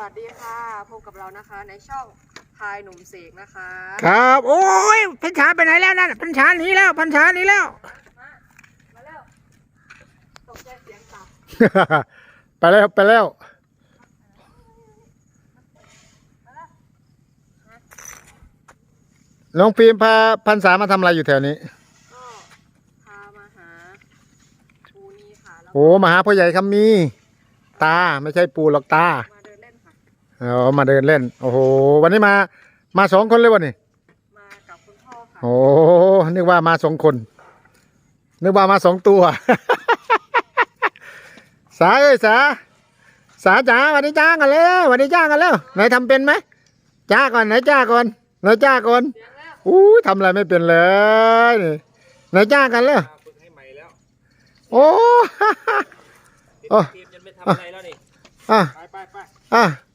วัสดีค่ะ พบกับเรานะคะในช่องพายหนุ่มเสกนะคะ ครับ โอ้ยพันชาไปไหนแล้วนั่นพันชาหนีแล้วพันชาหนีแล้ว มา มาแล้วตกใจเสียงตับไปแล้วไปแล้ว น้องฟิล์มพาพันษามาทำอะไรอยู่แถวนี้ ก็พามาหาปูนี่ค่ะแล้วโอ้มาหาพ่อใหญ่คำมี ตาไม่ใช่ปูหรอกตา มาเดินเล่นค่ะ อ๋อมาเดินเล่น โอ้โห วันนี้มา มาสองคนเลยวันนี้มากับคุณพ่อค่ะโอ้นึกว่ามาสองคน นึกว่ามาสองตัว สาเอ้ยสา สาจ๋าวันนี้จ้ากันแล้ววันนี้จ้ากันแล้วไหนทำเป็นไหมจ้าก่อนไหนจ้าก่อนไหนจ้าก่อนเสียงแล้วอู้ยทำอะไรไม่เป็นเลยนี่ไหนจ้ากันแล้วฝึกให้ใหม่แล้วโอ้โอ้ทีมยังไม่ทำอะไรแล้วนี่อะไปไปไปอะเสียงเสียง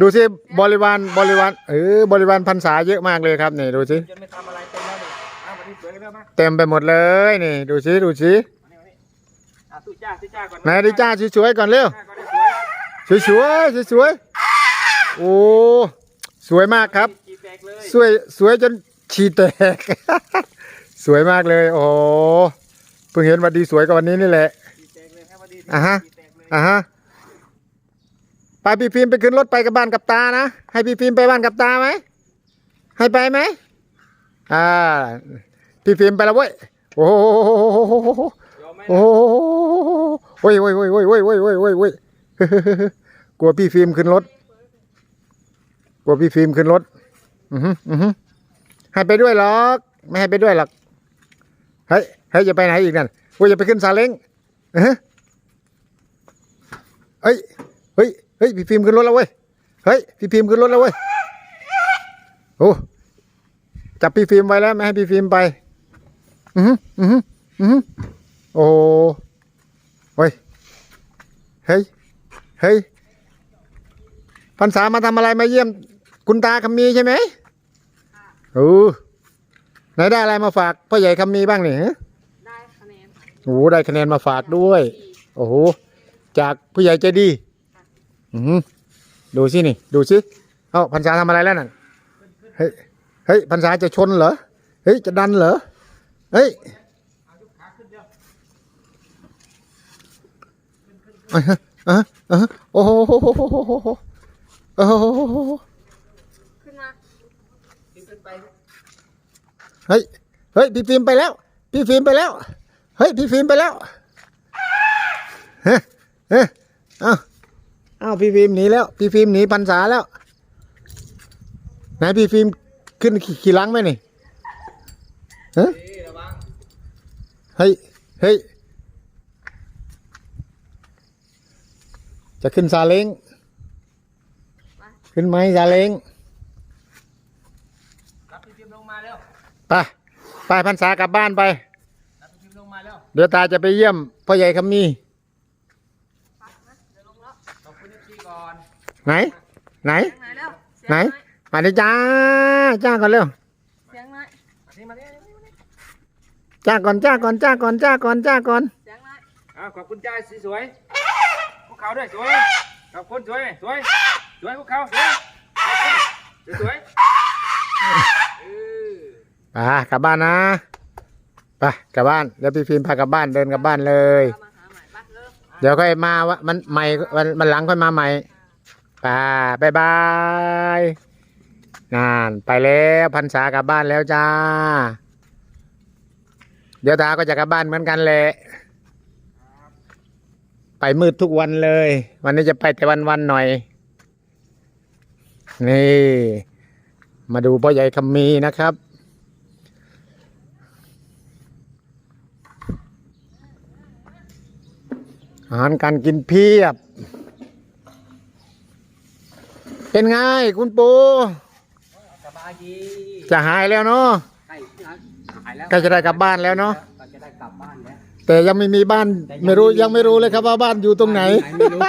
ดูสิบริวารบริวารเออบริวารพรรษาเยอะมากเลยครับนี่ดูสิยังไม่ทำอะไรเต็มแล้วนี่เอาวันนี้สวยกันแล้วมาเต็มไปหมดเลยนี่ ดูสิดูสิมานี่มานี่อะสู้จ้าสู้จ้าก่อนไหนดิจ้าสวยๆก่อนเร็วจ้าก่อนได้สวยสวยๆสวยๆโอ้สวยมากครับจีแตกเลยสวยสวยจนฉี่แตก สวยมากเลย โอ้โหเพิ่งเห็นวันดีสวยกว่าวันนี้นี่แหละจีแตกเลยให้วันดีอะฮะจีแตกเลยอะฮะ ไปพี่ฟิล์มไปขึ้นรถไปกับบ้านกับตานะ ให้พี่ฟิล์มไปบ้านกับตาไหม ให้ไปไหมอ่า พี่ฟิล์มไปแล้วเว้ย โอ้โหโอ้โหโอ้ยโอ้ยโอ้ยโอ้ยโอ้ยโอ้ยโอ้ยโอ้ยโอ้ยกลัวพี่ฟิล์มขึ้นรถ กลัวพี่ฟิล์มขึ้นรถ อือฮึอือฮึให้ไปด้วยหรอก ไม่ให้ไปด้วยหรอก เฮ้ย เฮ้ยจะไปไหนอีกนั่นโอ้ยจะไปขึ้นซาเล้งเฮ้ย เฮ้ย เฮ้ยพี่ฟิล์มขึ้นรถแล้วเว้ยเฮ้ยพี่ฟิล์มขึ้นรถแล้วเว้ยโอ้จับพี่ฟิล์มไว้แล้วไม่ให้พี่ฟิล์มไปอือฮึอือฮึอือฮึโอ้เฮ้ยเฮ้ยเฮ้ยพรรษามาทำอะไรมาเยี่ยมคุณตาคำมีใช่ไหมโอ้ไหนได้อะไรมาฝากพ่อใหญ่คำมีบ้างนี่ฮะได้คะแนนค่ะโอ้ได้คะแนนมาฝากด้วยดีโอ้โหจากผู้ใหญ่ใจดี อือหือดูสินี่ ดูสิเอ้าพรรษาทำอะไรแล้วนั่นเฮ้ยเฮ้ยพรรษาจะชนเหรอเฮ้ยจะดันเหรอเฮ้ยอะอะอะโอ้โหโอ้โหโอ้โหโอ้โหโอ้โหขึ้นมาขึ้นไปเฮ้ยเฮ้ยพี่ฟิล์มไปแล้ว พี่ฟิล์มไปแล้ว เฮ้ยพี่ฟิล์มไปแล้วเฮ้ยเฮ้ยอ้าเอ้า พี่ฟิล์มหนีแล้ว พี่ฟิล์มหนีพรรษาแล้ว ไหนพี่ฟิล์มขึ้นขี่ขี่หลังไหมนี่ฮะนี่ระวังเฮ้ยเฮ้ยจะขึ้นซาเล้งขึ้นไหมซาเล้งรับพี่พิมพ์ลงมาเร็วไปไปพรรษากลับบ้านไป รับพี่พิมพ์ลงมาเร็วเดี๋ยวตาจะไปเยี่ยมพ่อใหญ่คำมี เดี๋ยวลงแล้ว ขอบคุณเอฟซีก่อน ไหน ไหน เสียงไหนแล้วเสียงไหนมาดิจ้า จ้าก่อนเร็ว เสียงไหนมานี่มานี่มานี่มานี่จ้าก่อน จ้าก่อน จ้าก่อน จ้าก่อน จ้าก่อน เสียงไหนอะขอบคุณจ้าสีสวยพวกเขาด้วยสวยขอบคุณสวยสวยสวยพวกเขาสวยสวยสวยเออไปกลับบ้านนะไปกลับบ้านเดี๋ยวพี่ฟิล์มพากลับบ้านเดินกลับบ้านเลยพามาหาใหม่บ้านเริ่มเดี๋ยวค่อยมาวะมันใหม่วันมันหลังค่อยมาใหม่ ไปบายบายนานไปแล้วพันษากลับบ้านแล้วจ้า เดี๋ยวตาก็จะกลับบ้านเหมือนกันแหละไปมืดทุกวันเลย วันนี้จะไปแต่วันวันหน่อย นี่ มาดูพ่อใหญ่คำมีนะครับ อาหารการกินเพียบ เป็นไงคุณปูสบายดีจะหายแล้วเนาะใกล้หายแล้วใกล้จะได้กลับบ้านแล้วเนาะเราจะได้กลับบ้านแล้วแต่ยังไม่มีบ้านไม่รู้ยังไม่รู้เลยครับว่าบ้านอยู่ตรงไหนไม่รู้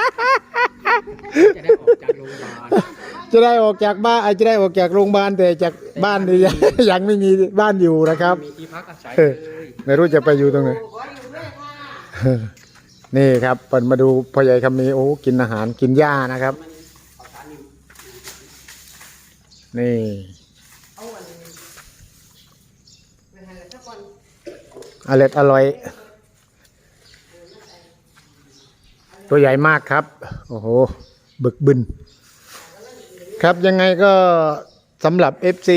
จะได้ออกจากโรงพยาบาลจะได้ออกจากบ้านอาจจะได้ออกจากโรงพยาบาลแต่จากบ้านนี่ยังยังไม่มีบ้านอยู่นะครับมีที่พักอาศัยเอเลอไม่รู้จะไปอยู่ตรงไหนนี่ครับเปิดมาดูพ่อใหญ่คำมีโอ้กินอาหารกินหญ้านะครับ ม นี่เอาอันไปให้แล้วสักวันอร่อยอร่อย ตัวใหญ่มากครับ โอ้โห บึกบึน ครับยังไงก็สำหรับ FC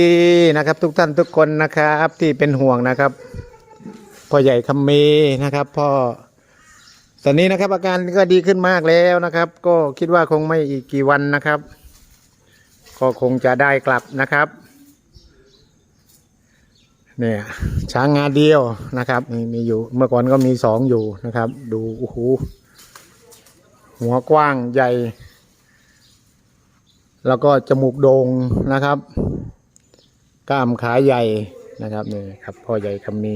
นะครับ ทุกท่านทุกคนนะครับที่เป็นห่วงนะครับพ่อใหญ่คำมีนะครับพ่อตอนนี้นะครับอาการก็ดีขึ้นมากแล้วนะครับ ก็คิดว่าคงไม่อีกกี่วันนะครับ ก็คงจะได้กลับนะครับ เนี่ยช้างงาเดียวนะครับมีมีอยู่เมื่อก่อนก็มีสองอยู่นะครับ ดูโอ้โหหัวกว้างใหญ่ แล้วก็จมูกโด่งนะครับ กล้ามขาใหญ่นะครับนี่ครับพ่อใหญ่คำมี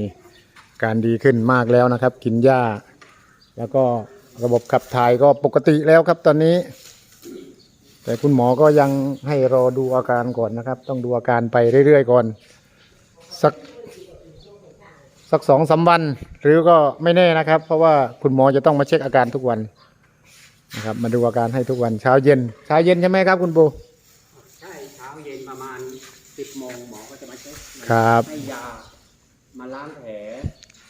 การดีขึ้นมากแล้วนะครับ กินหญ้า แล้วก็ระบบขับถ่ายก็ปกติแล้วครับตอนนี้ แต่คุณหมอก็ยังให้รอดูอาการก่อนนะครับ ต้องดูอาการไปเรื่อยๆก่อน สักสักสองสามวัน หรือก็ไม่แน่นะครับ เพราะว่าคุณหมอจะต้องมาเช็คอาการทุกวันนะครับ มาดูอาการให้ทุกวันเช้าเย็นเช้าเย็นใช่ไหมครับคุณปูใช่เช้าเย็นประมาณสิบโมงหมอก็จะมาเช็คครับให้ยามาล้างแผล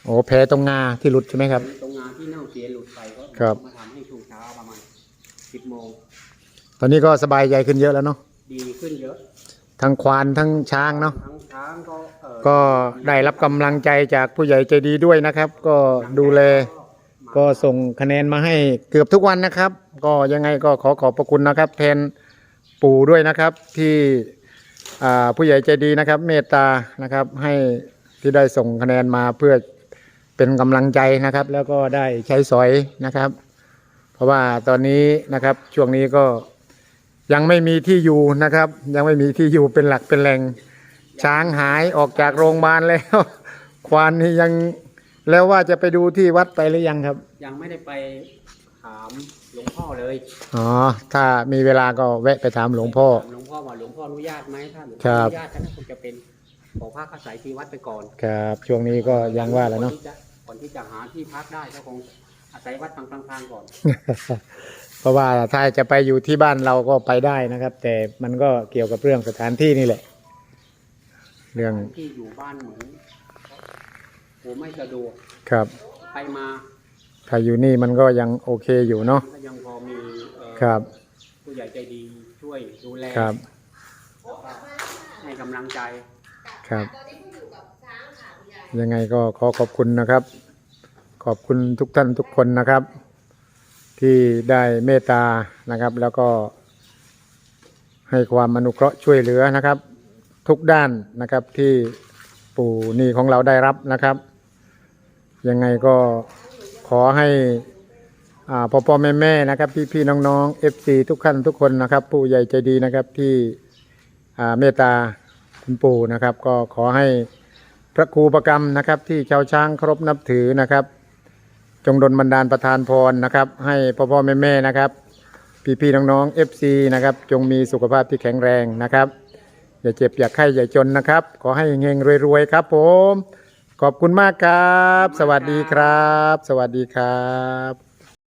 โอ้แผลตรงงาที่หลุดใช่ไหมครับตรงงานที่เน่าเสียหลุดไปก็ครับมาทำให้ช่วงเช้าประมาณสิบโมง ตอนนี้ก็สบายใจขึ้นเยอะแล้วเนาะดีขึ้นเยอะ ทั้งควานทั้งช้างเนาะทั้งช้างก็เอ่อก็ได้รับกำลังใจจากผู้ใหญ่ใจดีด้วยนะครับ ก็ดูแล ก็ส่งคะแนนมาให้เกือบทุกวันนะครับ ก็ยังไงก็ขอขอบพระคุณนะครับ แทนปู่ด้วยนะครับที่อ่าผู้ใหญ่ใจดีนะครับ เมตตานะครับให้ที่ได้ส่งคะแนนมาเพื่อเป็นกำลังใจนะครับ แล้วก็ได้ใช้สอยนะครับ เพราะว่าตอนนี้นะครับช่วงนี้ก็ ยังไม่มีที่อยู่นะครับ ยังไม่มีที่อยู่เป็นหลักเป็นแหล่งช้างหายออกจากโรงพยาบาลแล้ว ควานนี่ยังแล้วว่าจะไปดูที่วัดไปหรือยังครับ ยังไม่ได้ไปถามหลวงพ่อเลยอ๋อถ้ามีเวลาก็แวะไปถามหลวงพ่อ ถามหลวงพ่อว่าหลวงพ่ออนุญาตไหมถ้าหลวงคพ่อรัอบนุญาตท่านก็คงจะเป็นขอพักอาศัยที่วัดไปก่อนครับ ช่วงนี้ก็ยังว่าแหล้วเนาะ ก่อที่จะก่อนที่จะหาที่พักได้ก็คงอาศัยวัดกลางๆก่อนเพ ราะว่าถ้าจะไปอยู่ที่บ้านเราก็ไปได้นะครับ แต่มันก็เกี่ยวกับเรื่องสถานที่นี่แหละ เรื่องที่อยู่บ้านเหมือนผมไม่สะดวกครับ ไปมาถ้าอยู่นี่มันก็ยังโอเคอยู่เนาะก็ยังพอมีเอ่อครับผู้ใหญ่ใจดีช่วยดูแลครับให้กำลังใจ ครับ ยังไงก็ขอขอบคุณนะครับ ขอบคุณทุกท่านทุกคนนะครับ ที่ได้เมตตานะครับ แล้วก็ ให้ความอนุเคราะห์ช่วยเหลือนะครับ ทุกด้านนะครับที่ปู่นี่ของเราได้รับนะครับ ยังไงก็ขอให้พ่อพ่อแม่แม่นะครับ พี่พี่น้องน้องเอฟซีทุกท่านทุกคนนะครับ ผู้ใหญ่ใจดีนะครับที่เมตตาคุณปู่นะครับ ก็ขอให้พระครูประกรรมนะครับ ที่ชาวช้างเคารพนับถือนะครับ จงดลบันดาลประทานพรนะครับ ให้พ่อพ่อแม่แม่นะครับ พี่พี่น้องน้องเอฟซีนะครับ จงมีสุขภาพที่แข็งแรงนะครับ อย่าเจ็บอย่าไข้อย่าจนนะครับ ขอให้เฮงๆรวยๆครับ ผม ขอบคุณมากครับ สวัสดีครับ สวัสดีครับ